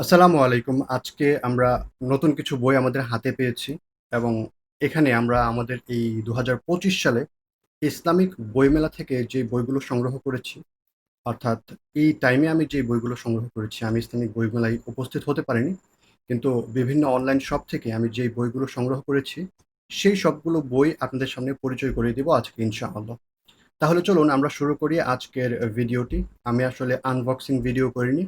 আসসালামু আলাইকুম। আজকে আমরা নতুন কিছু বই আমাদের হাতে পেয়েছি এবং এখানে আমরা আমাদের এই ২০২৫ সালে ইসলামিক বইমেলা থেকে যে বইগুলো সংগ্রহ করেছি, অর্থাৎ এই টাইমে আমি যে বইগুলো সংগ্রহ করেছি, আমি ইসলামিক বইমেলায় উপস্থিত হতে পারিনি। কিন্তু বিভিন্ন অনলাইন শপ থেকে আমি যে বইগুলো সংগ্রহ করেছি, সেই সবগুলো বই আপনাদের সামনে পরিচয় করিয়ে দিব আজকে ইনশাআল্লাহ। তাহলে চলুন আমরা শুরু করি আজকের ভিডিওটি। আমি আসলে আনবক্সিং ভিডিও করিনি।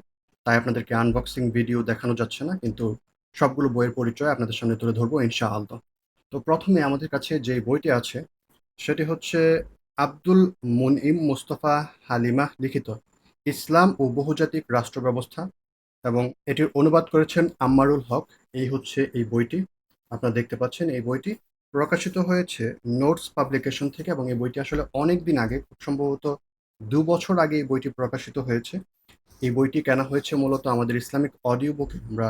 তাই আপনাদেরকে আনবক্সিং ভিডিও দেখানো যাচ্ছে না। কিন্তু সবগুলো বইয়ের পরিচয় আপনাদের সামনে তুলে ধরবো ইনশা ইনশাআল্লাহ। তো প্রথমে আমাদের কাছে যে বইটি আছে, সেটি হচ্ছে আব্দুল মুনইম মোস্তফা হালিমা লিখিত, ইসলাম ও বহুজাতিক রাষ্ট্র ব্যবস্থা, এবং এটির অনুবাদ করেছেন আম্মারুল হক। এই হচ্ছে এই বইটি। আপনারা দেখতে পাচ্ছেন এই বইটি প্রকাশিত হয়েছে নোটস পাবলিকেশন থেকে, এবং এই বইটি আসলে অনেকদিন আগে, খুব সম্ভবত দু বছর আগে এই বইটি প্রকাশিত হয়েছে। এই বইটি কেনা হয়েছে মূলত আমাদের ইসলামিক অডিও বুকে আমরা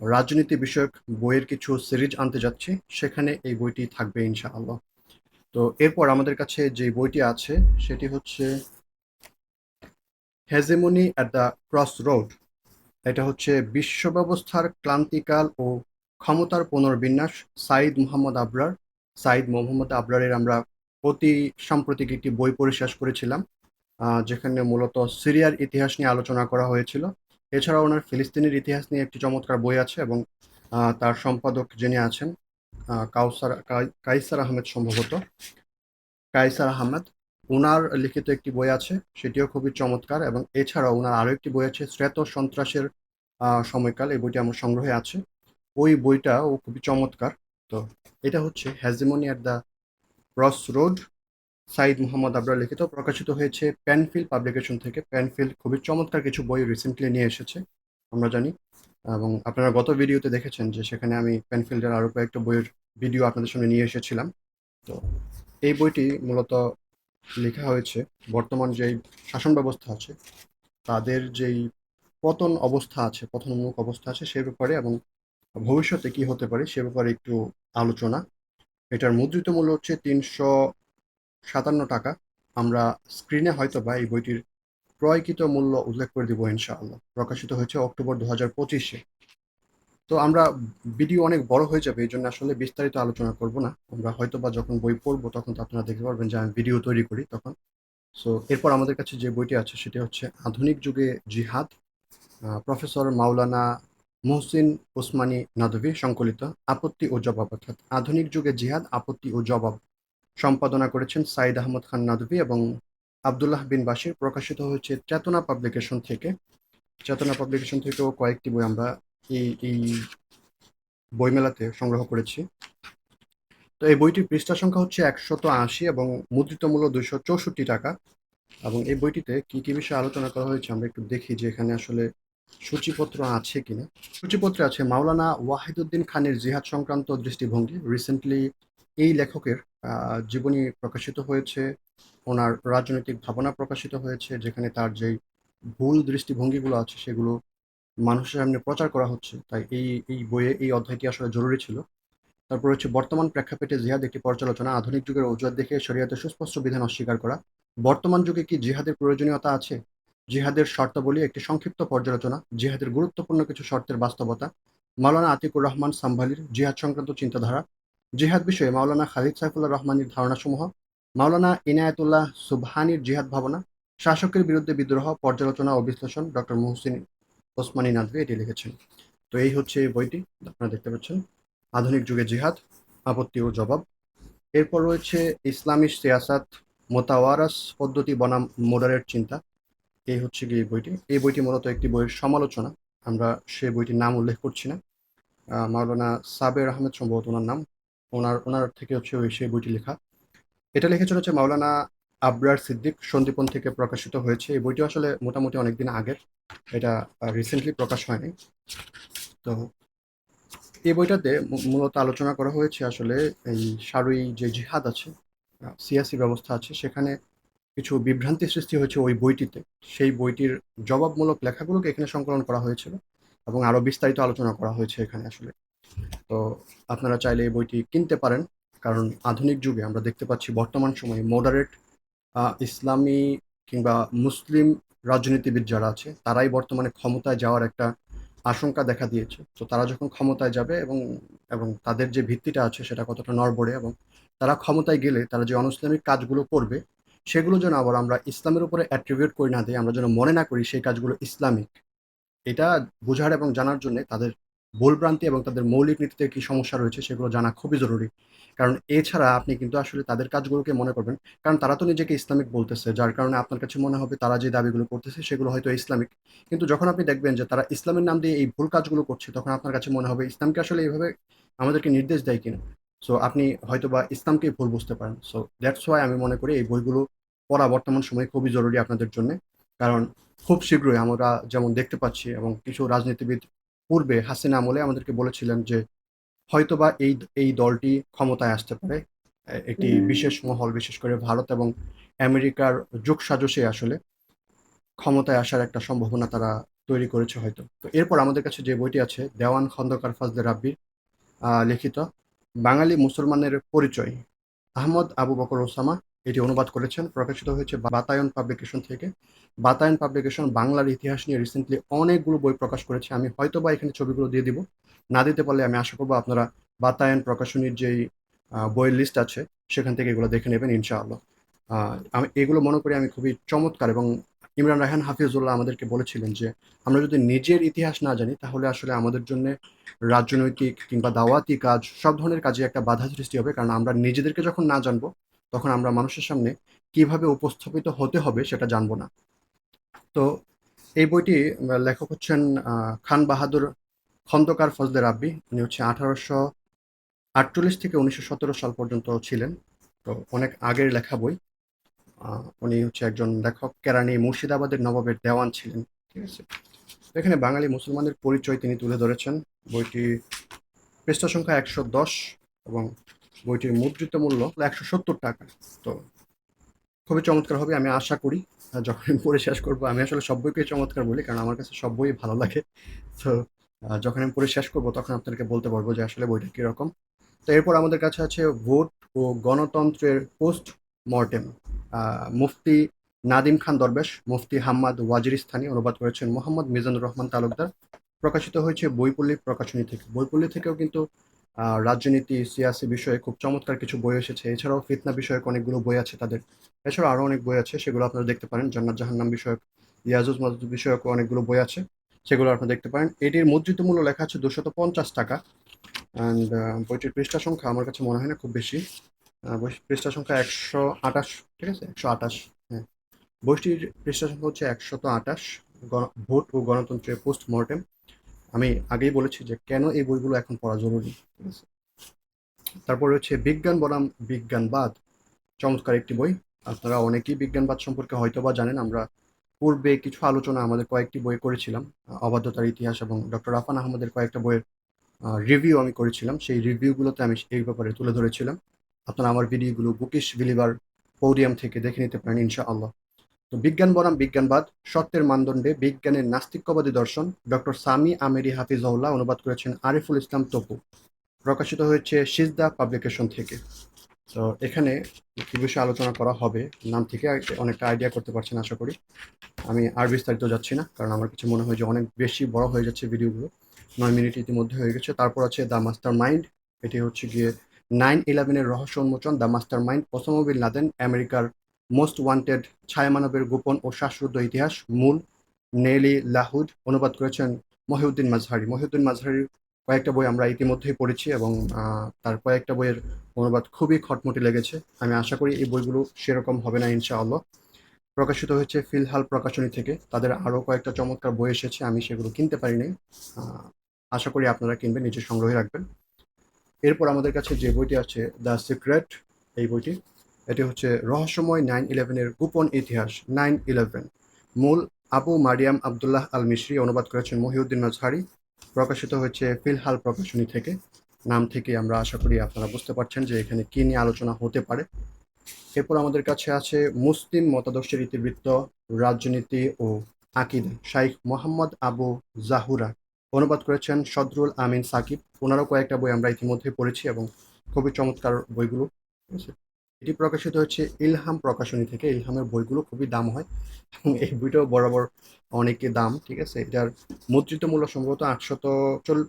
রাজনীতি বিষয়ক বইয়ের কিছু সিরিজ আনতে যাচ্ছি। সেখানে এই বইটি থাকবে ইনশাআল্লাহ। তো এরপর আমাদের কাছে যে বইটি আছে, সেটি হচ্ছে hegemony at the cross road এটা হচ্ছে বিশ্ব ব্যবস্থার ক্লান্তিকাল ও ক্ষমতার পুনর্বিন্যাস সাইদ মোহাম্মদ আবরার। সাইদ মোহাম্মদ আবরারের আমরা অতি সাম্প্রতিক একটি বই পড়ে করেছিলাম। যেখানে মূলত সিরিয়ার ইতিহাস নিয়ে আলোচনা করা হয়েছিল। এছাড়াও ওনার ফিলিস্তিনের ইতিহাস নিয়ে একটি চমৎকার বই আছে এবং তার সম্পাদক যিনি আছেন কাউসার কাইসার আহমেদ সম্ভবত। কাইসার আহমেদ। ওনার লিখিত একটি বই আছে, সেটিও খুবই চমৎকার এবং এছাড়াও ওনার আরও একটি বই আছে শ্বেত সন্ত্রাসের সময়কাল। এই বইটি আমার সংগ্রহে আছে। ওই বইটাও খুবই চমৎকার। তো এটা হচ্ছে hegemony at the crossroad Sayed Muhammad Abrar লিখিত প্রকাশিত হয়েছে পেনফিল পাবলিকেশন থেকে। পেনফিল খুবই চমৎকার কিছু বই রিসেন্টলি নিয়ে এসেছে, আমরা জানি। এবং আপনারা গত ভিডিওতে দেখেছেন যে সেখানে আমি পেনফিল্ডের আরও কয়েকটা বইয়ের ভিডিও আপনাদের সামনে নিয়ে এসেছিলাম। তো এই বইটি মূলত লেখা হয়েছে বর্তমান যেই শাসন ব্যবস্থা আছে, তাদের যেই পতন অবস্থা আছে, পতনমূলক অবস্থা আছে সে ব্যাপারে এবং ভবিষ্যতে কি হতে পারে সে ব্যাপারে একটু আলোচনা। এটার মুদ্রিত মূল্য হচ্ছে ৳৩৫৭ আমরা স্ক্রিনে হয়তো বা এই বইটির ক্রয়কৃত মূল্য উল্লেখ করে দিব ইনশাআল্লাহ। প্রকাশিত হয়েছে অক্টোবর ২০২৫ পঁচিশে তো আমরা ভিডিও অনেক বড় হয়ে যাবে, এই জন্য আসলে বিস্তারিত আলোচনা করব না। আমরা হয়তো বা যখন বই পড়ব তখন তো আপনারা দেখতে পারবেন যে আমি ভিডিও তৈরি করি তখন। সো এরপর আমাদের কাছে যে বইটি আছে সেটি হচ্ছে আধুনিক যুগে জিহাদ। প্রফেসর মাওলানা মুহসিন ওসমানী নদভী সংকলিত আপত্তি ও জবাব অর্থাৎ আধুনিক যুগে জিহাদ, আপত্তি ও জবাব সম্পাদনা করেছেন সাইদ আহমদ খান নদভী এবং আব্দুল্লাহ বিন বাশির প্রকাশিত হয়েছে চেতনা পাবলিকেশন থেকে। চেতনা পাবলিকেশন থেকেও কয়েকটি বই আমরা এই এই বইমেলাতে সংগ্রহ করেছি। তো এই বইটির পৃষ্ঠা সংখ্যা হচ্ছে ১৮০ এবং মুদ্রিত মূল্য ৳২৬৪ এবং এই বইটিতে কি, কি বিষয়ে আলোচনা করা হয়েছে আমরা একটু দেখি যে এখানে আসলে সূচিপত্র আছে কিনা। সূচিপত্রে আছে মাওলানা ওয়াহিদুদ্দিন খানের জিহাদ সংক্রান্ত দৃষ্টিভঙ্গি। রিসেন্টলি এই লেখকের জীবনী প্রকাশিত হয়েছে। ওনার রাজনৈতিক ভাবনা প্রকাশিত হয়েছে, যেখানে তার যেই ভুল দৃষ্টিভঙ্গিগুলো আছে সেগুলো মানুষের সামনে প্রচার করা হচ্ছে। তাই এই এই বইয়ে এই অধ্যায়টি আসলে জরুরি ছিল। তারপর হচ্ছে বর্তমান প্রেক্ষাপটে জিহাদ একটি পর্যালোচনা। আধুনিক যুগের অজুহাত দেখে শরিয়াতের সুস্পষ্ট বিধান অস্বীকার করা। বর্তমান যুগে কি জিহাদের প্রয়োজনীয়তা আছে? জিহাদের শর্তাবলী একটি সংক্ষিপ্ত পর্যালোচনা। জিহাদের গুরুত্বপূর্ণ কিছু শর্তের বাস্তবতা। মাওলানা আতিকুর রহমান সাম্ভালির জিহাদ সংক্রান্ত চিন্তাধারা। জিহাদ বিষয়ে মাওলানা খালিদ সাইফুল্লাহ রহমানীর ধারণাসমূহ। মাওলানা ইনায়েতুল্লাহ সুবহানির জিহাদ ভাবনা। শাসকের বিরুদ্ধে বিদ্রোহ, পর্যালোচনা ও বিশ্লেষণ ডক্টর মুহসিন ওসমানী নাদভী এটি লিখেছেন। তো এই হচ্ছে এই বইটি আপনারা দেখতে পাচ্ছেন। আধুনিক যুগে জিহাদ, আপত্তি ও জবাব। এরপর রয়েছে ইসলামী সিয়াসাত মোতাওয়ারাস পদ্ধতি বনাম মোডারেট চিন্তা। এই হচ্ছে গিয়ে বইটি। এই বইটি মূলত একটি বইয়ের সমালোচনা। আমরা সেই বইটির নাম উল্লেখ করছি না। মাওলানা সাবের আহমেদ সম্ভবত ওনার নাম। ওনার ওনার থেকে হচ্ছে ওই সেই বইটি লেখা। এটা লিখেছেন হচ্ছে মাওলানা আবরার সিদ্দিক সন্দীপন থেকে প্রকাশিত হয়েছে। এই বইটি আসলে মোটামুটি অনেকদিন আগের। এটা রিসেন্টলি প্রকাশ হয়নি। তো এই বইটাতে মূলত আলোচনা করা হয়েছে আসলে এই সারই যে জিহাদ আছে, সিয়াসি ব্যবস্থা আছে সেখানে কিছু বিভ্রান্তি সৃষ্টি হয়েছে ওই বইটিতে। সেই বইটির জবাবমূলক লেখাগুলোকে এখানে সংকলন করা হয়েছিল এবং আরও বিস্তারিত আলোচনা করা হয়েছে এখানে আসলে। তো আপনারা চাইলে এই বইটি কিনতে পারেন। কারণ আধুনিক যুগে আমরা দেখতে পাচ্ছি বর্তমান সময়ে মডারেট ইসলামী কিংবা মুসলিম রাজনীতিবিদ যারা আছে, তারাই বর্তমানে ক্ষমতায় যাওয়ার একটা আশঙ্কা দেখা দিয়েছে তো তারা যখন ক্ষমতায় যাবে এবং এবং তাদের যে ভিত্তিটা আছে সেটা কতটা নড়বড়ে এবং তারা ক্ষমতায় গেলে তারা যে অনইসলামিক কাজগুলো করবে, সেগুলো যেন আবার আমরা ইসলামের উপরে অ্যাট্রিবিউট করে না দিই আমরা যেন মনে না করি সেই কাজগুলো ইসলামিক এটা বোঝার এবং জানার জন্য তাদের ভুলভ্রান্তি এবং তাদের মৌলিক নীতিতে কি সমস্যা রয়েছে সেগুলো জানা খুবই জরুরি। কারণ এছাড়া আপনি কিন্তু আসলে তাদের কাজগুলোকে মনে করবেন, কারণ তারা তো নিজেকে ইসলামিক বলতেছে, যার কারণে আপনার কাছে মনে হবে তারা যে দাবিগুলো করতেছে সেগুলো হয়তো ইসলামিক। কিন্তু যখন আপনি দেখবেন যে তারা ইসলামের নাম দিয়ে এই ভুল কাজগুলো করছে, তখন আপনার কাছে মনে হবে ইসলামকে আসলে এইভাবে আমাদেরকে নির্দেশ দেয় কিনা। সো আপনি হয়তো বা ইসলামকেই ভুল বুঝতে পারেন। সো দ্যাটস ওয়াই আমি মনে করি এই বইগুলো পড়া বর্তমান সময়ে খুবই জরুরি আপনাদের জন্য। কারণ খুব শীঘ্রই আমরা যেমন দেখতে পাচ্ছি এবং কিছু রাজনীতিবিদ পূর্বে হাসিনা আমলে আমাদেরকে বলেছিলেন যে হয়তোবা এই এই দলটি ক্ষমতায় আসতে পারে। একটি বিশেষ মহল বিশেষ করে ভারত এবং আমেরিকার যোগ সাজসে আসলে ক্ষমতায় আসার একটা সম্ভাবনা তারা তৈরি করেছে হয়তো। তো এরপর আমাদের কাছে যে বইটি আছে দেওয়ান খন্দকার ফাজদে রাব্বির আহ, লিখিত বাঙালি মুসলমানের পরিচয় আহমদ আবু বকর ওসামা এটি অনুবাদ করেছেন, প্রকাশিত হয়েছে বাতায়ন পাবলিকেশন থেকে। বাতায়ন পাবলিকেশন বাংলার ইতিহাস নিয়ে রিসেন্টলি অনেকগুলো বই প্রকাশ করেছে। আমি হয়তো বা এখানে ছবিগুলো দিয়ে দিব। না দিতে পারলে আমি আশা করব আপনারা বাতায়ন প্রকাশনীর যেই বইয়ের লিস্ট আছে, সেখান থেকে এগুলো দেখে নেবেন ইনশাআল্লাহ। আমি এগুলো মনে করি আমি খুবই চমৎকার এবং ইমরান রাহান হাফিজুল্লাহ আমাদেরকে বলেছিলেন যে, আমরা যদি নিজের ইতিহাস না জানি, তাহলে আসলে আমাদের জন্য রাজনৈতিক কিংবা দাওয়াতি কাজ সব ধরনের কাজে একটা বাধা সৃষ্টি হবে। কারণ আমরা নিজেদেরকে যখন না জানব তখন আমরা মানুষের সামনে কীভাবে উপস্থাপিত হতে হবে সেটা জানব না। তো এই বইটি লেখক হচ্ছেন খান বাহাদুর খন্দকার ফজলে রাব্বি। উনি হচ্ছে আঠারোশো আটচল্লিশ থেকে উনিশশো সতেরো সাল পর্যন্ত ছিলেন। তো অনেক আগের লেখা বই। উনি হচ্ছে একজন লেখক। কেরানি মুর্শিদাবাদের নবাবের দেওয়ান ছিলেন। ঠিক আছে? এখানে বাঙালি মুসলমানের পরিচয় তিনি তুলে ধরেছেন। বইটি পৃষ্ঠা সংখ্যা একশো দশ এবং বইটির মুদ্রিত মূল্য একশো সত্তর টাকা। তো খুবই চমৎকার হবে, আমি আশা করি যখন আমি পড়ে শেষ করব, আমি আসলে সব বইকে চমৎকার বলি, কারণ আমার কাছে সব বই ভালো লাগে। তো যখন আমি পড়ে শেষ করব, তখন আপনাদেরকে বলতে পারব যে আসলে বইটা কীরকম। তো এরপর আমাদের কাছে আছে ভোট ও গণতন্ত্রের পোস্ট মর্টেম। মুফতি নাদিম খান দরবেশ, মুফতি হাম্মাদ ওয়াজিরিস্তানি অনুবাদ করেছেন মোহাম্মদ মিজানুর রহমান তালুকদার। প্রকাশিত হয়েছে বইপল্লী প্রকাশনী থেকে। বইপল্লী থেকেও কিন্তু রাজনীতি, সিয়াসি বিষয়ে খুব চমৎকার কিছু বই এসেছে। এছাড়াও ফিতনা বিষয়ক অনেকগুলো বই আছে তাদের। এছাড়াও আরও অনেক বই আছে, সেগুলো আপনারা দেখতে পারেন। জান্নাত জাহান্নাম বিষয়ক, ইয়াজুজ মাজুজ বিষয়ক অনেকগুলো বই আছে, সেগুলো আপনারা দেখতে পারেন। এটির মুদ্রিত মূল্য লেখা আছে দুশত পঞ্চাশ টাকা অ্যান্ড বইটির পৃষ্ঠা সংখ্যা আমার কাছে মনে হয় না খুব বেশি। পৃষ্ঠা সংখ্যা একশো আঠাশ, ঠিক আছে? একশো আঠাশ হ্যাঁ। বইটির পৃষ্ঠা সংখ্যা হচ্ছে একশত গণ- ভোট ও গণতন্ত্রের পোস্ট মর্টেম আমি আগেই বলেছি যে কেন এই বইগুলো এখন পড়া জরুরি? ঠিক আছে তারপর হচ্ছে বিজ্ঞান বনাম বিজ্ঞানবাদ। চমৎকার একটি বই। আপনারা অনেকেই বিজ্ঞানবাদ সম্পর্কে হয়তো বা জানেন, আমরা পূর্বে কিছু আলোচনা আমাদের কয়েকটি বই করেছিলাম, অবাধ্যতার ইতিহাস এবং ডক্টর রাফান আহমদের কয়েকটা বইয়ের রিভিউ আমি করেছিলাম। সেই রিভিউগুলোতে আমি এই ব্যাপারে তুলে ধরেছিলাম। আপনারা আমার ভিডিওগুলো বুকিশ বিলিভার পোডিয়াম থেকে দেখে নিতে পারেন, ইনশাআল্লাহ। তো বিজ্ঞান বনাম বিজ্ঞানবাদ, সত্যের মানদণ্ডে বিজ্ঞানের নাস্তিক্যবাদী দর্শন, ডক্টর সামি আমেরি হাফিজউল্লাহ অনুবাদ করেছেন আরিফুল ইসলাম তপু, প্রকাশিত হয়েছে সিজদা পাবলিকেশন থেকে। তো এখানে কি বিষয়ে আলোচনা করা হবে, নাম থেকে অনেকটা আইডিয়া করতে পারছেন আশা করি। আমি আর বিস্তারিত যাচ্ছি না, কারণ আমার কাছে মনে হয় যে অনেক বেশি বড় হয়ে যাচ্ছে ভিডিওগুলো। নয় মিনিট ইতিমধ্যে হয়ে গেছে। তারপর আছে দ্য মাস্টার মাইন্ড, এটি হচ্ছে গিয়ে নাইন ইলেভেনের রহস্য উন্মোচন the master mind Osama bin Laden, আমেরিকার মোস্ট ওয়ান্টেড ছায়ামানবের গোপন ও শ্বাসরুদ্ধ ইতিহাস মূল নেলি লাহুদ অনুবাদ করেছেন মহিউদ্দিন মাজহারি মহিউদ্দিন মাজহারির কয়েকটা বই আমরা ইতিমধ্যেই পড়েছি এবং তার কয়েকটা বইয়ের অনুবাদ খুবই খটমটি লেগেছে। আমি আশা করি এই বইগুলো সেরকম হবে না, ইনশাআল্লাহ। প্রকাশিত হয়েছে ফিলহাল প্রকাশনী থেকে। তাদের আরও কয়েকটা চমৎকার বই এসেছে, আমি সেগুলো কিনতে পারিনি। আশা করি আপনারা কিনবেন নিজের সংগ্রহে রাখবেন। এরপর আমাদের কাছে যে বইটি আছে, দ্য সিক্রেট, এই বইটি। এটি হচ্ছে রহস্যময় নাইন ইলেভেনের গোপন ইতিহাস, নাইন ইলেভেন। মূল আবু মারিয়াম আবদুল্লাহ আল মিশ্রি অনুবাদ করেছেন মহিউদ্দিন মাজহারি প্রকাশিত হয়েছে ফিলহাল প্রকাশনী থেকে। নাম থেকে আমরা আশা করি আপনারা বুঝতে পারছেন যে এখানে কি নিয়ে আলোচনা হতে পারে। এরপর আমাদের কাছে আছে মুসলিম মতাদর্শের ইতিবৃত্ত রাজনীতি ও আকিদা। শাইখ মোহাম্মদ আবু জাহুরা অনুবাদ করেছেন সদরুল আমিন সাকিব। ওনারও কয়েকটা বই আমরা ইতিমধ্যে পড়েছি এবং খুবই চমৎকার বইগুলো? এটি প্রকাশিত হচ্ছে ইলহাম প্রকাশনী থেকে। ইলহামের বইগুলো খুবই দাম হয়। এবং এই বইটাও বরাবর অনেক দাম, ঠিক আছে? এটার মুদ্রিত মূল্য সম্ভবত আটশত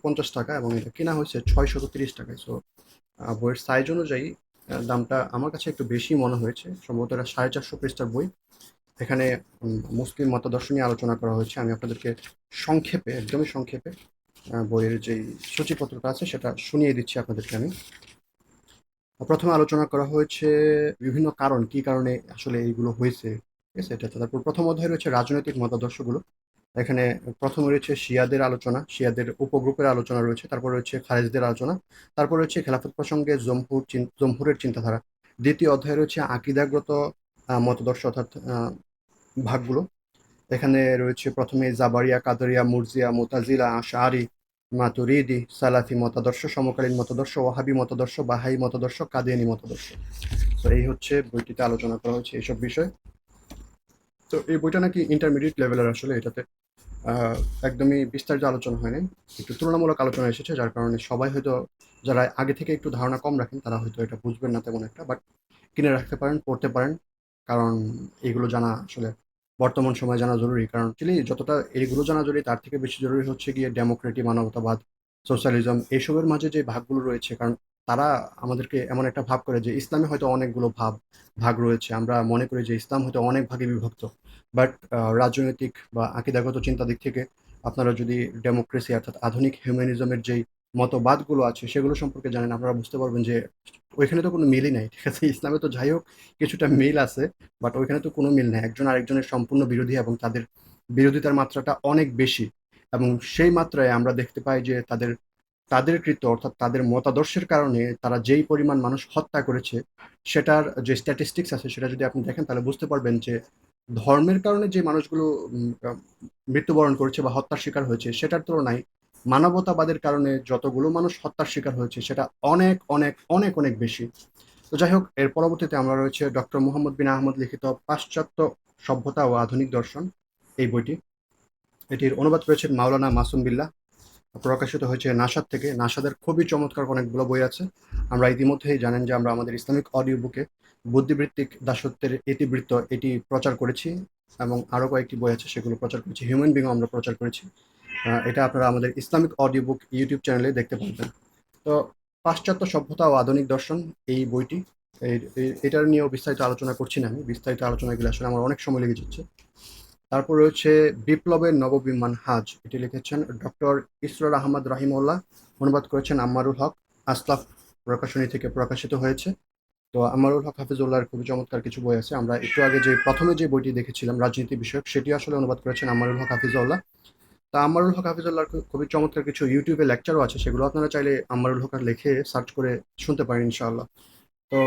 পঞ্চাশ টাকা এবং এটা কেনা হয়েছে ছয়শত তিরিশ টাকায়। সো বইয়ের সাইজ অনুযায়ী দামটা আমার কাছে একটু বেশি মনে হয়েছে। সম্ভবত এটা সাড়ে চারশো পৃষ্ঠার বই। এখানে মুসলিম মতাদর্শ নিয়ে আলোচনা করা হয়েছে। আমি আপনাদেরকে সংক্ষেপে, একদমই সংক্ষেপে বইয়ের যেই সূচিপত্রটা আছে সেটা শুনিয়ে দিচ্ছি আপনাদেরকে আমি। প্রথমে আলোচনা করা হয়েছে বিভিন্ন কারণ, কি কারণে আসলে এইগুলো হয়েছে, ঠিক আছে, এটা তারপর প্রথম অধ্যায় রয়েছে রাজনৈতিক মতাদর্শগুলো। এখানে প্রথমে রয়েছে শিয়াদের আলোচনা, শিয়াদের উপগ্রুপের আলোচনা রয়েছে, তারপর রয়েছে খারেজদের আলোচনা, তারপর রয়েছে খেলাফত প্রসঙ্গে জমহুর জমহুরের চিন্তাধারা। দ্বিতীয় অধ্যায় রয়েছে আকিদাগ্রত মতাদর্শ অর্থাৎ ভাগগুলো। এখানে রয়েছে প্রথমে জাবারিয়া, কাদরিয়া, মুরজিয়া, মোতাজিলা আশারি মাতুরিদি, সালাফি মতাদর্শ, সমকালীন মতাদর্শ, ওয়াহাবি মতাদর্শ, বাহাই মতাদর্শ, কাদিয়ানি মতাদর্শ। তো এই হচ্ছে বইটিতে আলোচনা করা হয়েছে এইসব বিষয়। তো এই বইটা নাকি ইন্টারমিডিয়েট লেভেলের আসলে এটাতে একদমই বিস্তারিত আলোচনা হয়নি। একটু তুলনামূলক আলোচনা এসেছে, যার কারণে সবাই হয়তো, যারা আগে থেকে একটু ধারণা কম রাখেন, তারা হয়তো এটা বুঝবেন না তেমন একটা বাট কিনে রাখতে পারেন, পড়তে পারেন, কারণ এগুলো জানা আসলে বর্তমান সময়ে জানা জরুরি। কারণ অ্যাকচুয়ালি যতটা এইগুলো জানা জরুরি, তার থেকে বেশি জরুরি হচ্ছে গিয়ে ডেমোক্রেটি মানবতাবাদ সোশ্যালিজম এইসবের মাঝে যে ভাগগুলো রয়েছে। কারণ তারা আমাদেরকে এমন একটা ভাব করে যে ইসলামে হয়তো অনেকগুলো ভাব, ভাগ রয়েছে। আমরা মনে করি যে ইসলাম হয়তো অনেক ভাগে বিভক্ত। বাট রাজনৈতিক বা আকিদাগত চিন্তা দিক থেকে আপনারা যদি ডেমোক্রেসি অর্থাৎ আধুনিক হিউম্যানিজমের যেই মতবাদগুলো আছে, সেগুলো সম্পর্কে জানেন, আপনারা বুঝতে পারবেন যে ওইখানে তো কোনো মিলই নাই, ঠিক আছে? ইসলামে তো যাই হোক, কিছুটা মিল আছে বাট ওইখানে তো কোনো মিল নাই। একজন আরেকজনের সম্পূর্ণ বিরোধী এবং তাদের বিরোধিতার মাত্রাটা অনেক বেশি এবং সেই মাত্রায় আমরা দেখতে পাই যে তাদের তাদের কৃত অর্থাৎ তাদের মতাদর্শের কারণে তারা যেই পরিমাণ মানুষ হত্যা করেছে, সেটার যে স্ট্যাটিস্টিক্স আছে, সেটা যদি আপনি দেখেন, তাহলে বুঝতে পারবেন যে ধর্মের কারণে যে মানুষগুলো মৃত্যুবরণ করেছে বা হত্যার শিকার হয়েছে, সেটার তুলনায় মানবতাবাদের কারণে যতগুলো মানুষ হত্যার শিকার হয়েছে, সেটা অনেক অনেক অনেক অনেক বেশি। তো যাই হোক, এর পরবর্তীতে আমরা রয়েছে ডক্টর মোহাম্মদ বিন আহমদ লিখিত পাশ্চাত্য সভ্যতা ও আধুনিক দর্শন, এই বইটি। এটির অনুবাদ করেছেন মাওলানা মাসুম বিল্লাহ। প্রকাশিত হয়েছে নাসাদ থেকে। নাসাদের খুবই চমৎকার অনেকগুলো বই আছে। আমরা ইতিমধ্যেই জানেন যে আমরা আমাদের ইসলামিক অডিও বুকে বুদ্ধিবৃত্তিক দাসত্বের ইতিবৃত্ত এটি প্রচার করেছি এবং আরও কয়েকটি বই আছে, সেগুলো প্রচার করেছি। হিউম্যান বিংও আমরা প্রচার করেছি। এটা আপনারা আমাদের ইসলামিক অডিও বুক ইউটিউব চ্যানেলে দেখতে পারবেন। তো পাশ্চাত্য সভ্যতা ও আধুনিক দর্শন, এই বইটি এটার নিয়েও বিস্তারিত আলোচনা করছি না আমি। বিস্তারিত আলোচনাগুলো আসলে আমার অনেক সময় লেগে যাচ্ছে। তারপর রয়েছে বিপ্লবের নববিমান হাজ। এটি লিখেছেন ডক্টর ইসরার আহমদ রাহিমউল্লাহ। অনুবাদ করেছেন আম্মারুল হক। আসলাফ প্রকাশনী থেকে প্রকাশিত হয়েছে। তো আমারুল হক হাফিজুল্লাহর খুবই চমৎকার কিছু বই আছে। আমরা একটু আগে যে প্রথমে যে বইটি দেখেছিলাম রাজনীতি বিষয়ক, সেটি আসলে অনুবাদ করেছেন আমারুল হক হাফিজুল্লাহ তা আমারুল হক হাফিজুল্লাহর খুবই চমৎকার কিছু ইউটিউবে লেকচারও আছে, সেগুলো আপনারা চাইলে আমারুল হক লিখে সার্চ করে শুনতে পারেন ইনশাআল্লাহ। তো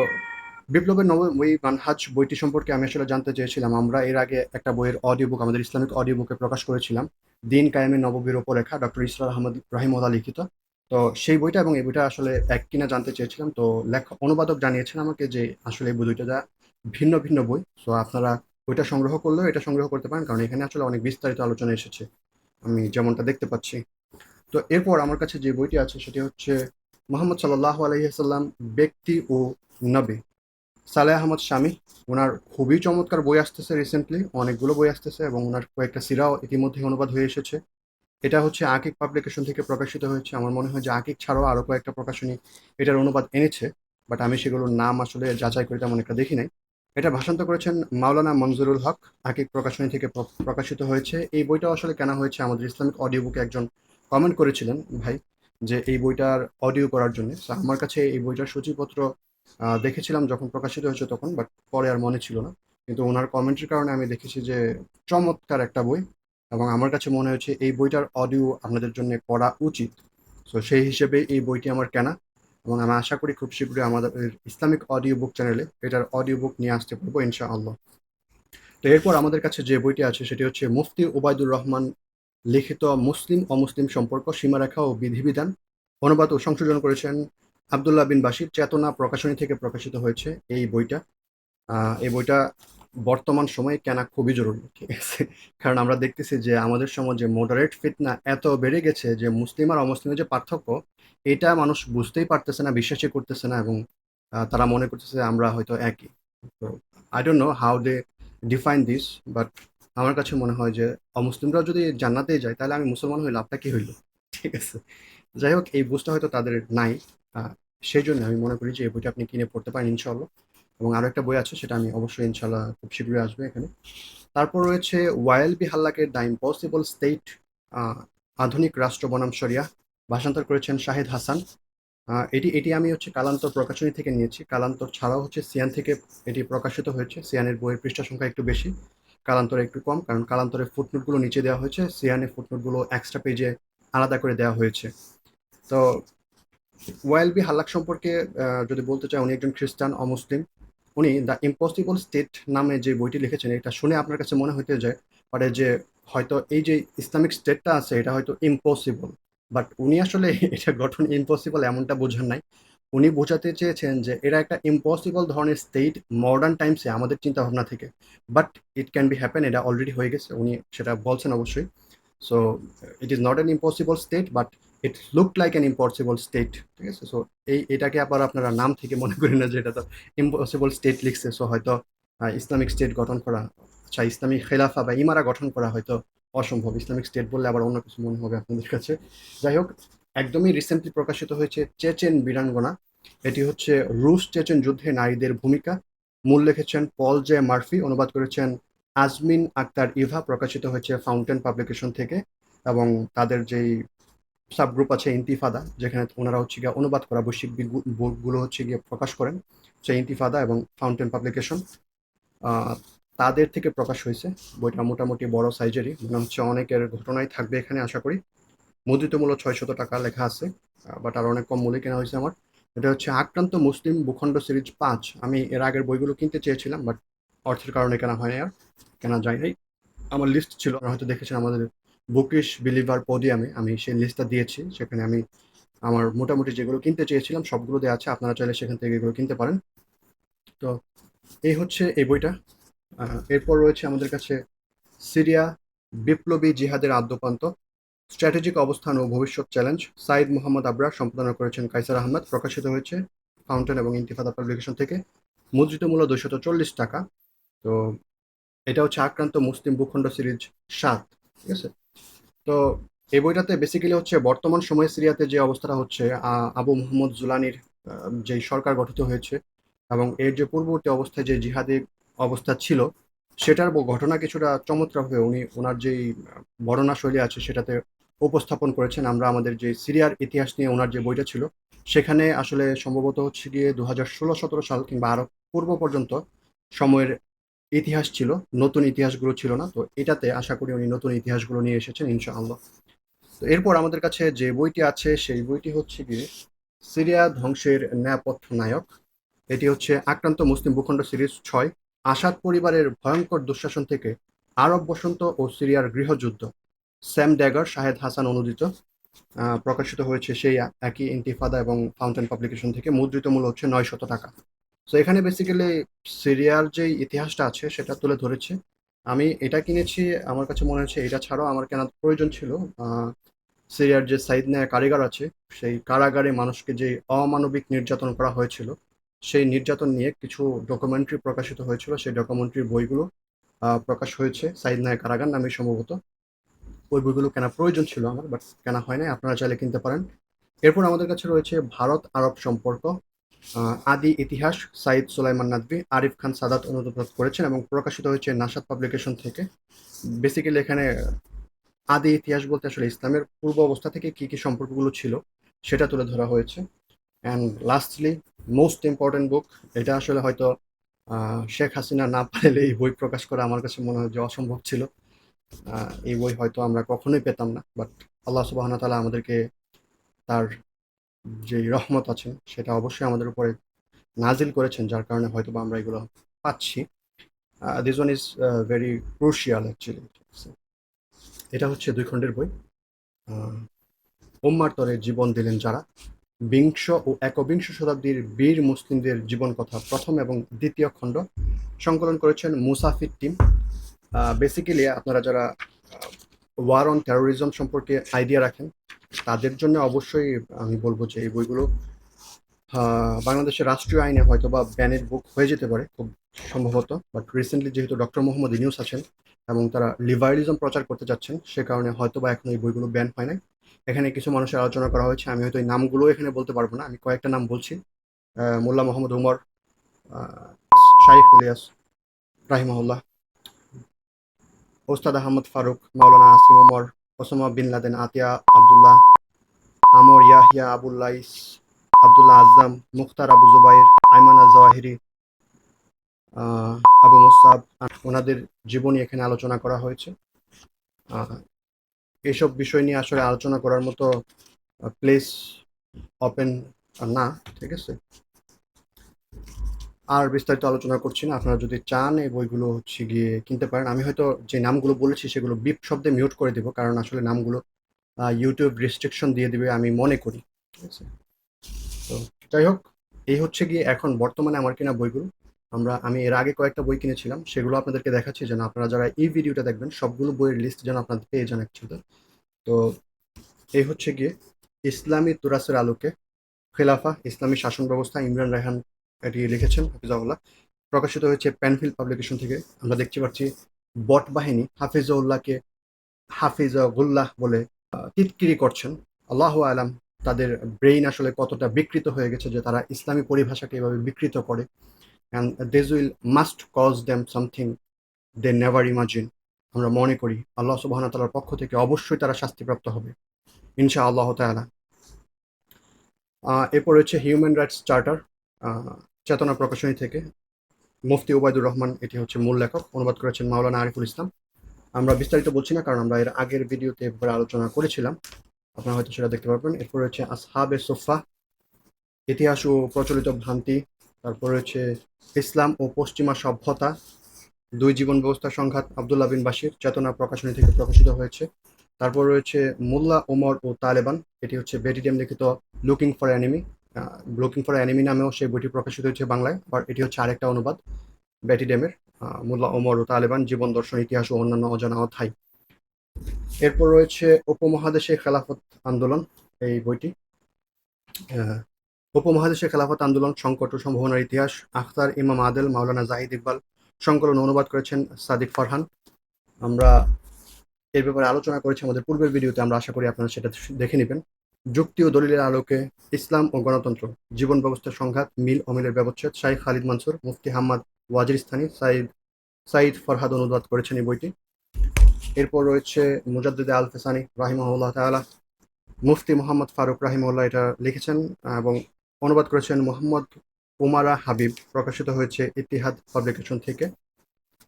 বিপ্লবের নব ওই মানহাজ বইটি সম্পর্কে আমি আসলে জানতে চেয়েছিলাম। আমরা এর আগে একটা বইয়ের অডিও বুক আমাদের ইসলামিক অডিও বুকে প্রকাশ করেছিলাম, দিন কায়েমের নববীর ওপর লেখা ডক্টর ইসরার আহমদ রাহিমুল্লাহ লিখিত। তো সেই বইটা এবং এই বইটা আসলে এক কিনা জানতে চেয়েছিলাম। তো লেখ অনুবাদক জানিয়েছেন আমাকে যে আসলে এই দুইটা যা ভিন্ন ভিন্ন বই। সো আপনারা বইটা সংগ্রহ করলেও এটা সংগ্রহ করতে পারেন, কারণ এখানে আসলে অনেক বিস্তারিত আলোচনা এসেছে। আমি যেমনটা দেখতে পাচ্ছি। তো এরপর আমার কাছে যে বইটি আছে সেটি হচ্ছে মোহাম্মদ সাল্লাহ আলহিহাল্লাম ব্যক্তি ও নবী। সালেহ আহমদ শামী, ওনার খুবই চমৎকার বই আসতেছে রিসেন্টলি অনেকগুলো বই আসতেছে এবং ওনার কয়েকটা সিরাও ইতিমধ্যে অনুবাদ হয়ে এসেছে। এটা হচ্ছে আকিক পাবলিকেশন থেকে প্রকাশিত হয়েছে। আমার মনে হয় যে আকিক ছাড়াও আরও কয়েকটা প্রকাশনী এটার অনুবাদ এনেছে বাট আমি সেগুলোর নাম আসলে যাচাই করে তেমন একটা দেখি নাই। এটা ভাষান্তর করেছেন মাওলানা মনজুরুল হক। আকিক প্রকাশনী থেকে প্রকাশিত হয়েছে। এই বইটা আসলে কেনা হয়েছে আমাদের ইসলামিক অডিও বুকে একজন কমেন্ট করেছিলেন ভাই, যে এই বইটার অডিও করার জন্য। আমার কাছে এই বইটার সূচিপত্র দেখেছিলাম যখন প্রকাশিত হয়েছে তখন বাট পরে আর মনে ছিল না। কিন্তু ওনার কমেন্টের কারণে আমি দেখেছি যে চমৎকার একটা বই এবং আমার কাছে মনে হয়েছে এই বইটার অডিও আপনাদের জন্য পড়া উচিত। সো সেই হিসেবে এই বইটি আমার কেনা। এবং আমি আশা করি খুব শীঘ্রই আমাদের ইসলামিক অডিও বুক চ্যানেলে এটার অডিও বুক নিয়ে আসতে পারব, ইনশাআল্লাহ। তো এরপর আমাদের কাছে যে বইটি আছে, সেটি হচ্ছে মুফতি ওবায়দুর রহমান লিখিত মুসলিম অমুসলিম সম্পর্ক, সীমারেখা ও বিধিবিধান। অনুবাদ ও সংশোধন করেছেন আবদুল্লাহ বিন বাসির চেতনা প্রকাশনী থেকে প্রকাশিত হয়েছে এই বইটা। এই বইটা বর্তমান সময়ে কেনা খুবই জরুরি, ঠিক আছে? কারণ আমরা দেখতেছি যে আমাদের সমাজে মডারেট ফিতনা এত বেড়ে গেছে যে মুসলিম আর অমুসলিমের যে পার্থক্য, এটা মানুষ বুঝতেই পারতেছে না, বিশ্বাসই করতেছে না এবং তারা মনে করতেছে আমরা হয়তো একই। তো I don't know how they define this but আমার কাছে মনে হয় যে অমুসলিমরা যদি জান্নাতে যায়, তাহলে আমি মুসলমান হই লাভটা কি হইল? ঠিক আছে? যাই হোক, এই বুঝটা হয়তো তাদের নাই সেই জন্য আমি মনে করি যে এই বইটা আপনি কিনে পড়তে পারেন ইনশাল্লাহ এবং আরও একটা বই আছে, সেটা আমি অবশ্যই ইনশাল্লাহ খুব শীঘ্রই আসবে এখানে। তারপর রয়েছে ওয়াইল বি হাল্লাকের দ্য ইম্পসিবল স্টেট আধুনিক রাষ্ট্র বনাম শরিয়া, ভাষান্তর করেছেন শাহেদ হাসান। এটি এটি আমি হচ্ছে কালান্তর প্রকাশনী থেকে নিয়েছি। কালান্তর ছাড়াও হচ্ছে সিয়ান থেকে এটি প্রকাশিত হয়েছে। সিয়ানের বইয়ের পৃষ্ঠা সংখ্যা একটু বেশি, কালান্তরে একটু কম, কারণ কালান্তরের ফুটনোটগুলো নিচে দেওয়া হয়েছে, সিয়ানের ফুটনোটগুলো এক্সট্রা পেজে আলাদা করে দেওয়া হয়েছে। তো, ওয়াইল বি হাল্লাক সম্পর্কে যদি বলতে চাই, উনি একজন খ্রিস্টান, অমুসলিম। উনি দ্য ইম্পসিবল স্টেট নামে যে বইটি লিখেছেন, এটা শুনে আপনার কাছে মনে হতে যায় পারে যে হয়তো এই যে ইসলামিক স্টেটটা আছে, এটা হয়তো ইম্পসিবল। বাট উনি আসলে এটা গঠন ইম্পসিবল এমনটা বোঝান নাই। উনি বোঝাতে চেয়েছেন যে এটা একটা ইম্পসিবল ধরনের স্টেট মডার্ন টাইমসে আমাদের চিন্তা ভাবনা থেকে। But it can be happen এটা অলরেডি হয়ে গেছে, উনি সেটা বলছেন অবশ্যই। So it is not an impossible state but it look like an impossible state ঠিক আছে? সো এই, এটাকে আবার আপনারা নাম থেকে মনে করেন না যে এটা তো ইম্পসিবল স্টেট লিখছে। সো হয়তো ইসলামিক স্টেট গঠন করা আচ্ছা ইসলামিক খেলাফা বা ইমারা গঠন করা হয়তো অসম্ভব। ইসলামিক স্টেট বললে আবার অন্য কিছু মনে হবে আপনাদের কাছে। যাই হোক, একদমই রিসেন্টলি প্রকাশিত হয়েছে চেচেন বীরাঙ্গনা। এটি হচ্ছে রুশ চেচেন যুদ্ধে নারীদের ভূমিকা। মূল লিখেছেন পল জে মার্ফি, অনুবাদ করেছেন আজমিন আক্তার ইভা, প্রকাশিত হয়েছে ফাউন্টেন পাবলিকেশন থেকে। এবং তাদের যেই সাবগ্রুপ আছে ইন্তিফাদা যেখানে ওনারা হচ্ছে গিয়ে অনুবাদ করা বৈশ্বিকগুলো হচ্ছে গিয়ে প্রকাশ করেন। সেই ইন্তিফাদা এবং ফাউন্টেন পাবলিকেশন তাদের থেকে প্রকাশ হয়েছে। বইটা মোটামুটি বড় সাইজেরই মনে হচ্ছে অনেকের ঘটনাই থাকবে এখানে, আশা করি। মুদ্রিত মূল্য ছয়শত টাকা লেখা আছে বাট আর অনেক কম মূল্যে কেনা হয়েছে আমার। এটা হচ্ছে আক্রান্ত মুসলিম ভূখণ্ড সিরিজ পাঁচ। আমি এর আগের বইগুলো কিনতে চেয়েছিলাম বাট অর্থের কারণে কেনা হয়নি আর, কেনা যায় নাই আমার লিস্ট ছিল হয়তো দেখেছেন আমাদের বুকিশ বিলিভার পোডিয়ামে আমি সেই লিস্টটা দিয়েছি। সেখানে আমি আমার মোটামুটি যেগুলো কিনতে চেয়েছিলাম, সবগুলো দেওয়া আছে। আপনারা চাইলে সেখান থেকে এগুলো কিনতে পারেন। তো এই হচ্ছে এই বইটা। এরপর রয়েছে আমাদের কাছে সিরিয়া বিপ্লবী জিহাদের আদ্যপান্ত স্ট্র্যাটেজিক অবস্থান ও ভবিষ্যৎ চ্যালেঞ্জ সাইদ মোহাম্মদ আবরার সম্পাদনা করেছেন কাইসার আহমদ, প্রকাশিত হয়েছে ফাউন্টেন এবং ইন্তিফাদা পাবলিকেশন থেকে। মুদ্রিত মূল্য দুশত চল্লিশ টাকা। তো এটা হচ্ছে আক্রান্ত মুসলিম ভূখণ্ড সিরিজ সাত। ঠিক আছে? তো এই বইটাতে বেসিক্যালি হচ্ছে বর্তমান সময়ে সিরিয়াতে যে অবস্থাটা হচ্ছে আবু মোহাম্মদ জুলানির যে সরকার গঠিত হয়েছে এবং এর যে পূর্ববর্তী অবস্থায় যে জিহাদি অবস্থা ছিল, সেটার ঘটনা কিছুটা চমৎকারভাবে উনি ওনার যেই বর্ণনা শৈলী আছে সেটাতে উপস্থাপন করেছেন। আমরা আমাদের যে সিরিয়ার ইতিহাস নিয়ে ওনার যে বইটা ছিল, সেখানে আসলে সম্ভবত হচ্ছে গিয়ে দু হাজার ষোলো সতেরো সাল কিংবা আরও পূর্ব পর্যন্ত সময়ের ইতিহাস ছিল, নতুন ইতিহাসগুলো ছিল না, তো এটাতে আশা করি উনি নতুন ইতিহাসগুলো নিয়ে এসেছেন, ইনশাআল্লাহ। তো এরপর আমাদের কাছে যে বইটি আছে, সেই বইটি হচ্ছে গিয়ে সিরিয়া ধ্বংসের ন্যাপথ্য নায়ক। এটি হচ্ছে আক্রান্ত মুসলিম ভূখণ্ড সিরিজ ছয়, আসাদ পরিবারের ভয়ঙ্কর দুঃশাসন থেকে আরব বসন্ত ও সিরিয়ার গৃহযুদ্ধ। স্যাম ড্যাগার, শাহেদ হাসান অনুদিত প্রকাশিত হয়েছে সেই একই ইন্তিফাদা এবং ফাউন্টেন পাবলিকেশন থেকে, মুদ্রিত মূল্য হচ্ছে নয় শত টাকা। তো এখানে বেসিক্যালি সিরিয়ার যে ইতিহাসটা আছে, সেটা তুলে ধরেছে। আমি এটা কিনেছি, আমার কাছে মনে হচ্ছে এটা ছাড়াও আমার কেনার প্রয়োজন ছিল। সিরিয়ার যে সাইদ নায়া কারাগার আছে, সেই কারাগারে মানুষকে যে অমানবিক নির্যাতন করা হয়েছিল, সেই নির্যাতন নিয়ে কিছু ডকুমেন্টারি প্রকাশিত হয়েছিল। সেই ডকুমেন্টারি বইগুলো প্রকাশ হয়েছে সাইদ নায়া কারাগার নামে সম্ভবত। ওই বইগুলো কেনা প্রয়োজন ছিল আমার বাট কেনা হয় নাই, আপনারা চাইলে কিনতে পারেন। এরপর আমাদের কাছে রয়েছে ভারত আরব সম্পর্ক। আদি ইতিহাস সাইদ সুলাইমান নাদভি, আরিফ খান সাদাত অনুবাদ করেছেন এবং প্রকাশিত হয়েছে নাসাদ পাবলিকেশন থেকে। বেসিক্যালি এখানে আদি ইতিহাস বলতে আসলে ইসলামের পূর্ব অবস্থা থেকে কি কি সম্পর্কগুলো ছিল সেটা তুলে ধরা হয়েছে। And lastly most important book এটা আসলে হয়তো শেখ হাসিনা না পারলে এই বই প্রকাশ করা আমার কাছে মনে হয় যে অসম্ভব ছিল। এই বই হয়তো আমরা কখনোই পেতাম না বাট আল্লাহ সুবাহ তালা আমাদেরকে তার যে রহমত আছেন সেটা অবশ্যই আমাদের উপরে নাজিল করেছেন, যার কারণে হয়তো বা আমরা এগুলো পাচ্ছি। This one is very crucial actually এটা হচ্ছে দুই খণ্ডের বই। উম্মার তরে জীবন দিলেন যারা। বিংশ ও একবিংশ শতাব্দীর বীর মুসলিমদের জীবন কথা প্রথম এবং দ্বিতীয় খণ্ড। সংকলন করেছেন মুসাফির টিম। বেসিক্যালি আপনারা যারা ওয়ার অন টেরোরিজম সম্পর্কে আইডিয়া রাখেন তাদের জন্য অবশ্যই আমি বলব যে এই বইগুলো বাংলাদেশের রাষ্ট্রীয় আইনে হয়তো বা ব্যানের বুক হয়ে যেতে পারে খুব সম্ভবত বাট রিসেন্টলি যেহেতু ডক্টর মোহাম্মদ ইনিউস আছেন এবং তারা লিবারালিজম প্রচার করতে যাচ্ছেন, সে কারণে হয়তো বা এখন এই বইগুলো ব্যান হয় নাই। এখানে কিছু মানুষের আলোচনা করা হয়েছে, আমি হয়তো এই নামগুলো এখানে বলতে পারব না, আমি কয়েকটা নাম বলছি। মোল্লা মোহাম্মদ উমর শাইখ ইলিয়াস রাহিমাহুল্লাহ, Ustad Ahmad Farooq, Maulana Asim Umar Osama bin Laden, Atiya Abdullah, Amr Yahya Abullais, Abdullah Azzam, Mukhtar Abu Zubair, Ayman Zawahiri Abu Musab ওনাদের জীবনী এখানে আলোচনা করা হয়েছে। এইসব বিষয় নিয়ে আসলে আলোচনা করার মতো প্লেস ওপেন না, ঠিক আছে? আর বিস্তারিত আলোচনা করছি না। আপনারা যদি চান, এই বইগুলো হচ্ছে গিয়ে কিনতে পারেন। আমি হয়তো যে নামগুলো বলেছি, সেগুলো বিপ শব্দে মিউট করে দেবো, কারণ আসলে নামগুলো ইউটিউব রেস্ট্রিকশন দিয়ে দেবে, আমি মনে করি। ঠিক আছে? তো যাই হোক, এই হচ্ছে গিয়ে এখন বর্তমানে আমার কেনা বইগুলো। আমরা, আমি এর আগে কয়েকটা বই কিনেছিলাম, সেগুলো আপনাদেরকে দেখাচ্ছি যেন আপনারা যারা এই ভিডিওটা দেখবেন, সবগুলো বইয়ের লিস্ট যেন আপনাদের পেয়ে যান অ্যাকচুয়ালি তো এই হচ্ছে গিয়ে ইসলামী তুরাসের আলোকে, খেলাফা, ইসলামী শাসন ব্যবস্থা, ইমরান রায়হান এটি লিখেছেন হাফিজাউল্লাহ প্রকাশিত হয়েছে প্যানফিল পাবলিকেশন থেকে। আমরা দেখতে পাচ্ছি বট বাহিনী হাফিজাউল্লাহকে হাফিজাগুল্লাহ বলে টিটকিরি করছেন। আল্লাহ আলাম, তাদের ব্রেইন আসলে কতটা বিকৃত হয়ে গেছে যে তারা ইসলামী পরিভাষাকে এভাবে বিকৃত করে। And this will must cause them something they never imagine আমরা মনে করি, আল্লাহ সুবাহ তালার পক্ষ থেকে অবশ্যই তারা শাস্তিপ্রাপ্ত হবে ইনশা আল্লাহ তালা এরপর রয়েছে হিউম্যান রাইটস চার্টার চেতনা প্রকাশনী থেকে। মুফতি ওবায়দুর রহমান, এটি হচ্ছে মূল লেখক, অনুবাদ করেছেন মাওলানা আরিফুল ইসলাম। আমরা বিস্তারিত বলছি না, কারণ আমরা এর আগের ভিডিওতে একবার আলোচনা করেছিলাম। আপনারা হয়তো সেটা দেখতে পারবেন। এরপর রয়েছে আসহাবে সোফা, ইতিহাস ও প্রচলিত ভ্রান্তি। তারপর রয়েছে ইসলাম ও পশ্চিমা সভ্যতা, দুই জীবন ব্যবস্থা সংঘাত, আবদুল্লাহ বিন বাসির চেতনা প্রকাশনী থেকে প্রকাশিত হয়েছে। তারপর রয়েছে মোল্লা, ওমর ও তালেবান, এটি হচ্ছে বেটিডিএম লিখিত, looking for enemy looking for enemy নামেও সেই বইটি প্রকাশিত হয়েছে বাংলায়, আর এটি হচ্ছে আরেকটা অনুবাদ ব্যাটিডেমের মোল্লা ওমর ও তালেবান জীবন দর্শন, ইতিহাস ও অন্যান্য অজানা অধ্যায়। এরপর রয়েছে উপমহাদেশে খেলাফত আন্দোলন, এই বইটি। উপমহাদেশে খেলাফত আন্দোলন, সংকট ও সম্ভাবনার ইতিহাস, আখতার ইমাম আদেল, মাওলানা জাহিদ ইকবাল সংকলন অনুবাদ করেছেন সাদিক ফারহান। আমরা এর ব্যাপারে আলোচনা করেছি আমাদের পূর্বের ভিডিওতে, আমরা আশা করি আপনারা সেটা দেখে নেবেন। যুক্তি ও দলিলের আলোকে ইসলাম ও গণতন্ত্র, জীবন ব্যবস্থার সংঘাত, মিল অমিলের ব্যবচ্ছেদ শাইখ খালিদ মানসুর, মুফতি হাম্মাদ ওয়াজিরিস্তানি সাইদ সাইদ ফরহাদ অনুবাদ করেছেন এই বইটি। এরপর রয়েছে মুজাদ্দিদে আল ফেসানি রাহিমাহুল্লাহ তাআলা, মুফতি মোহাম্মদ ফারুক রাহিমউল্লাহ এটা লিখেছেন এবং অনুবাদ করেছেন মোহাম্মদ উমারা হাবিব, প্রকাশিত হয়েছে ইতিহাদ পাবলিকেশন থেকে।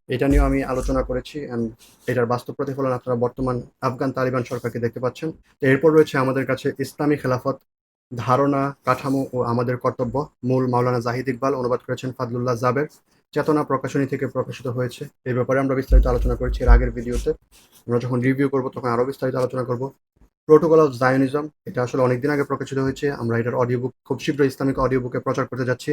এটা নিয়েও আমি আলোচনা করেছি অ্যান্ড এটার বাস্তব প্রতিফলন আপনারা বর্তমান আফগান তালিবান সরকারকে দেখতে পাচ্ছেন। এরপর রয়েছে আমাদের কাছে ইসলামী খেলাফত, ধারণা, কাঠামো ও আমাদের কর্তব্য। মূল মাওলানা জাহিদ ইকবাল অনুবাদ করেছেন ফাদলুল্লাহ জাবের। চেতনা প্রকাশনী থেকে প্রকাশিত হয়েছে। এই ব্যাপারে আমরা বিস্তারিত আলোচনা করেছি এর আগের ভিডিওতে। আমরা যখন রিভিউ করব তখন আরও বিস্তারিত আলোচনা করব। প্রোটোকল অফ জায়নিজম এটা আসলে অনেকদিন আগে প্রকাশিত হয়েছে। আমরা এটার অডিও বুক খুব শীঘ্র ইসলামিক অডিও বুকে প্রচার করতে যাচ্ছি।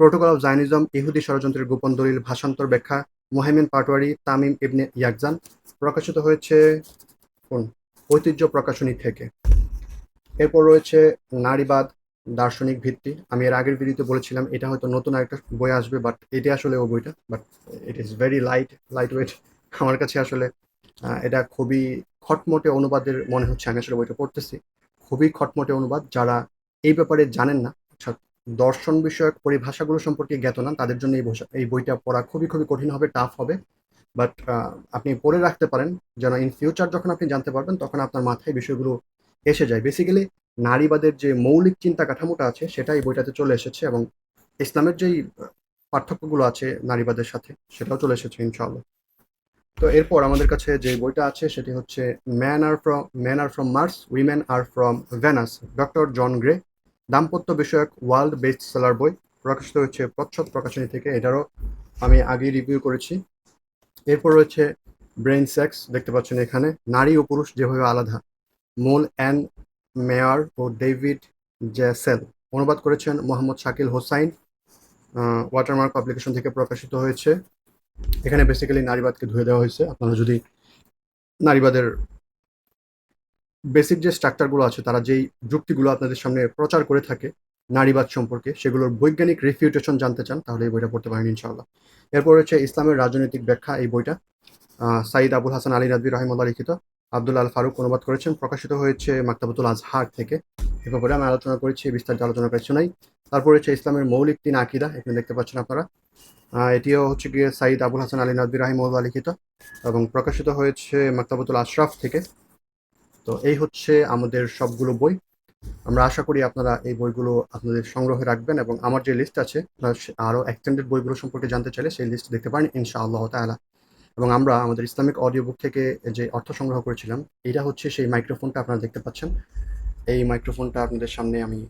প্রোটোকল অফ জায়নিজম ইহুদি ষড়যন্ত্রের গোপন দলিল, ভাষান্তর ব্যাখ্যা, মোহাইমিন পাটোয়ারি, তামিম ইবনে ইয়াকজান প্রকাশিত হয়েছে কোন? ঐতিহ্য প্রকাশনী থেকে। এরপর রয়েছে নারীবাদ, দার্শনিক ভিত্তি। আমি এর আগের ভিডিওতে বলেছিলাম, এটা হয়তো নতুন একটা বই আসবে বাট এটা আসলে ও বইটা but it is very light light weight আমার কাছে আসলে এটা খুবই খটমটে অনুবাদের মনে হচ্ছে, আমি আসলে বইটা পড়তেছি। খুবই খটমটে অনুবাদ, যারা এই ব্যাপারে জানেন না দর্শন বিষয়ক পরিভাষাগুলো সম্পর্কে জ্ঞাত না, তাদের জন্য এই এই বইটা পড়া খুবই খুবই কঠিন হবে টাফ হবে। বাট আপনি পড়ে রাখতে পারেন, যেন ইন ফিউচার যখন আপনি জানতে পারবেন, তখন আপনার মাথায় বিষয়গুলো এসে যায়। বেসিক্যালি নারীবাদের যে মৌলিক চিন্তা কাঠামোটা আছে, সেটা এই বইটাতে চলে এসেছে এবং ইসলামের যেই পার্থক্যগুলো আছে নারীবাদের সাথে, সেটাও চলে এসেছে, ইনশাআল্লাহ। তো এরপর আমাদের কাছে যে বইটা আছে, সেটি হচ্ছে man are from man are from Mars women are from Venus doctor John Gray দাম্পত্য বিষয়ক ওয়ার্ল্ড বেস্ট সেলার বই প্রকাশিত হচ্ছে প্রচ্ছদ প্রকাশনী থেকে। এটারও আমি আগেই রিভিউ করেছি। এরপর রয়েছে ব্রেইন সেক্স, দেখতে পাচ্ছেন এখানে। নারী ও পুরুষ যেভাবে আলাদা। মূল অ্যান মেয়ার ও ডেভিড জ্যাসেল। অনুবাদ করেছেন মোহাম্মদ শাকিল হোসাইন। ওয়াটারমার্ক পাবলিকেশন থেকে প্রকাশিত হয়েছে। এখানে বেসিক্যালি নারীবাদকে ধুয়ে দেওয়া হয়েছে। আপনারা যদি নারীবাদের বেসিক যে স্ট্রাকচারগুলো আছে, তারা যেই যুক্তিগুলো আপনাদের সামনে প্রচার করে থাকে, নারীবাদ সম্পর্কে, সেগুলোর বৈজ্ঞানিক রিফিউটেশন জানতে চান, তাহলে এই বইটা পড়তে পারেন ইনশাআল্লাহ। এরপর হচ্ছে ইসলামের রাজনৈতিক ব্যাখ্যা, এই বইটা। সাইদ আবুল হাসান আলী রাজবি রহিমুল্লাহ লিখিত। আব্দুল আল ফারুক অনুবাদ করেছেন। প্রকাশিত হয়েছে মাক্তাবতুল আজহার থেকে। এ ব্যাপারে আমি আলোচনা করেছি, বিস্তারিত আলোচনা করেছি নাই। তারপর হচ্ছে ইসলামের মৌলিক তিন আকিদা, এখানে দেখতে পাচ্ছেন আপনারা। এটিও হচ্ছে গিয়ে সাইদ আবুল হাসান আলী রাজবি রহিমুল্লাহ লিখিত। এবং প্রকাশিত হয়েছে মাক্তাবতুল আশরাফ থেকে। তো এই হচ্ছে আমাদের সবগুলো বই। আমরা আশা করি আপনারা এই বইগুলো আপনাদের সংগ্রহে রাখবেন এবং আমার যে লিস্ট আছে, আপনারা সে- আরও এক্সটেন্ডেড বইগুলো সম্পর্কে জানতে চাইলে সেই লিস্ট দেখতে পারেন, ইনশাআল্লাহ তাআলা। এবং আমরা আমাদের ইসলামিক অডিও বুক থেকে যে অর্থ সংগ্রহ করেছিলাম, এটা হচ্ছে সেই মাইক্রোফোনটা আপনারা দেখতে পাচ্ছেন। এই মাইক্রোফোনটা আপনাদের সামনে আমি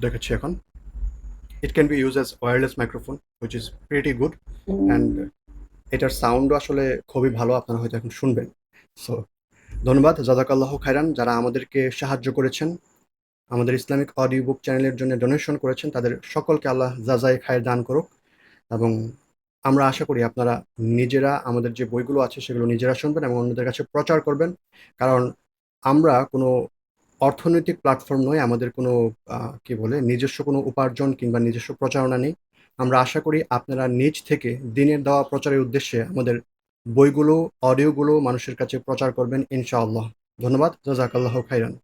দেখাচ্ছি এখন। It can be use as wireless microphone which is pretty good and এটার সাউন্ডও আসলে খুবই ভালো, আপনারা হয়তো এখন শুনবেন। সো ধন্যবাদ। জাজাকাল্লাহ খাইরান যারা আমাদেরকে সাহায্য করেছেন, আমাদের ইসলামিক অডিও বুক চ্যানেলের জন্য ডোনেশন করেছেন, তাদের সকলকে আল্লাহ জাজাই খায়ের দান করুক। এবং আমরা আশা করি আপনারা নিজেরা আমাদের যে বইগুলো আছে সেগুলো নিজেরা শুনবেন এবং অন্যদের কাছে প্রচার করবেন। কারণ আমরা কোনো অর্থনৈতিক প্ল্যাটফর্ম নয়, আমাদের কোনো কি বলে, নিজস্ব কোনো উপার্জন কিংবা নিজস্ব প্রচারণা নেই। আমরা আশা করি আপনারা নিজ থেকে দিনের দেওয়া প্রচারের উদ্দেশ্যে আমাদের বইগুলো অডিওগুলো মানুষের কাছে প্রচার করবেন ইনশাআল্লাহ। ধন্যবাদ জাজাকাল্লাহ খাইরান।